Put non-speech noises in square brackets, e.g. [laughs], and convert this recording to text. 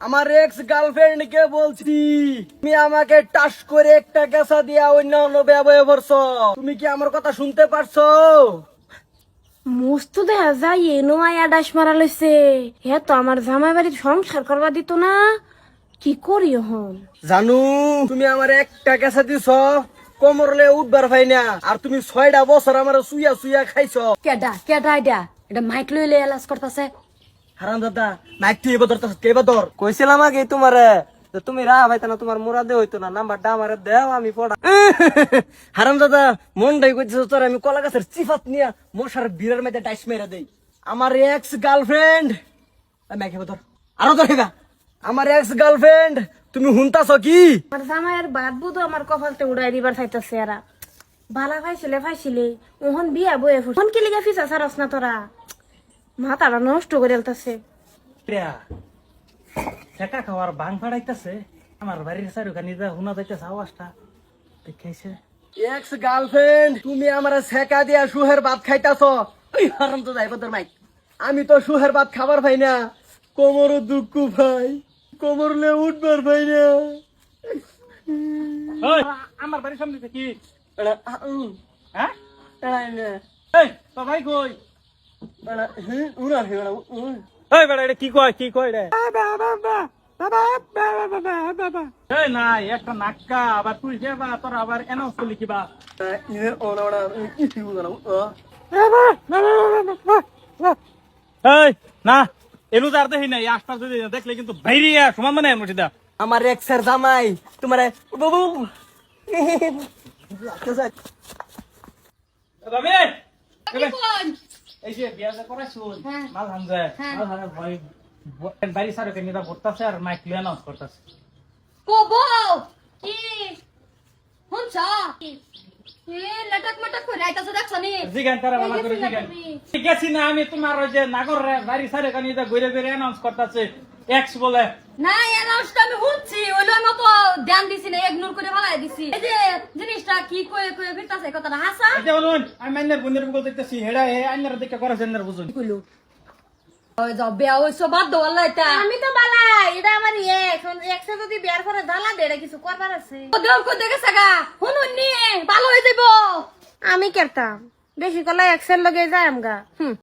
আমার ex girlfriend কে বলছি তুমি আমাকে টাস করে একটা গেসা দিয়া অন্য অন্য ব্যবহার করছ। তুমি কি আমার কথা শুনতে পারছ? মস্ত দেখা যায় এনো আয়া ডাস মারা লইছে। হে তো আমার জামাই বাড়ির সংসার করবা দিত না? কি করি হন জানু তুমি আমার একটা গেসা দিছ কোমরলে উঠবার পাই না আর তুমি ছয়টা বছর আমার সুইয়া সুইয়া খাইছো। কেডা কেডা এটা? এটা মাইক লইলে এলাজ করতেছে। হারাম দাদা মাইক তুই এবার ধরতেছ কে এবার ধর? কইছিলাম আগে তোমারে তুমি রাহ ভাইতা না তোমার মুরাদে হইতো না নাম্বারটা আমারে দেও আমি পড়া। [laughs] হারাম দাদা মনটাই করতেছ তোর আমি কলা গাছের চিফাত নিয়া মশার বীরের মধ্যে ডাইস মেরে দেই। আমার এক্স গার্লফ্রেন্ড মাইক এবার ধর। আরও ধর হেগা আমার এক্স গার্লফ্রেন্ড তুমি হুনতাছ কি? আমার জামাইয়ের বাদ বুধ আমার কপালতে উড়াই দিবার চাইতেছে এরা। বালা ফাইছিলে ফাইছিলে ওহন বিয়া বয়ে ফুট কি লিগা ফিসা সারস না তোরা? মাথাটা নষ্ট করে এলতাছে টাকা খাওয়ার ভাং ফাড়াইতেছে আমার বাড়ির চারুখানি যা হুনা যাইতেছে আওয়াজটা দেখাইছে। এক্স গার্লফ্রেন্ড তুমি আমার সেকা দিয়া সুহের ভাত খাইতাছ। ওই হারাম তো যাইব তোর মাইক। আমি তো সুহের ভাত খাবার পাই না। কোমর দুঃখ ভাই কোমরলে উঠবার পাই না। আমার বাড়ির সামনে কি হ্যাঁ? এই তো ভাই কই? উড়া। এই বেড়া এটা কি কয় কি কয় রে এই নাই একটা নাক্কা আবার তুই যাবা তোর আবার এনাউন্স করলি ইয়ে, ও। এই না এলু যার দেখি নাই আশটা যদি দেখলে কিন্তু বাইরিয়া সমান মানে মুঠিদা আমার এক্সের জামাই তোমার বাবু এই যে বিয়া যে করাইছুন মাল হামজে মাল হামজে ভয় বাড়ি সারে কেন ভরতাছে আর মাইক লিয়ে অ্যানাউন্স করতেছে কবো কি? হুনছ এ লটক মটক করে আইতাছ দেখছ নি? জিগান তারা বাবা করে জিগান। ঠিক আছে না আমি তোমার ওই যে নাগর বাড়ি সারে কেন ঘুরে ঘুরে অ্যানাউন্স করতেছে। এক্স বলে। না আমি শুনছি। ওইলো আমি তো ধ্যান দিছি না ইগনোর করে ফেলাই দিছি। এই যে জিনিসটা কি কয়ে কয়ে ফিরতাছে কথাটা হাসা? এটা বলুন আমি আইনার বন্ধের বগল দেখতেছি হেডা হে আইনার দেখে করেছে আইনার বুঝুন। কইলো? ওই যাও বেয়া হইছো বাদ দাও আল্লাহ এটা। আমি তো বালা এটা আমার এক্স এক্সে যদি বিয়ার দেড়ে কিছু করবার আছে। ও দেও কই দেখে সাগা হুনুন নি ভালো হয়ে যাইবো। আমি কেরতাম। বেশি কলা এক্সের লগে যায় আমগা হুম।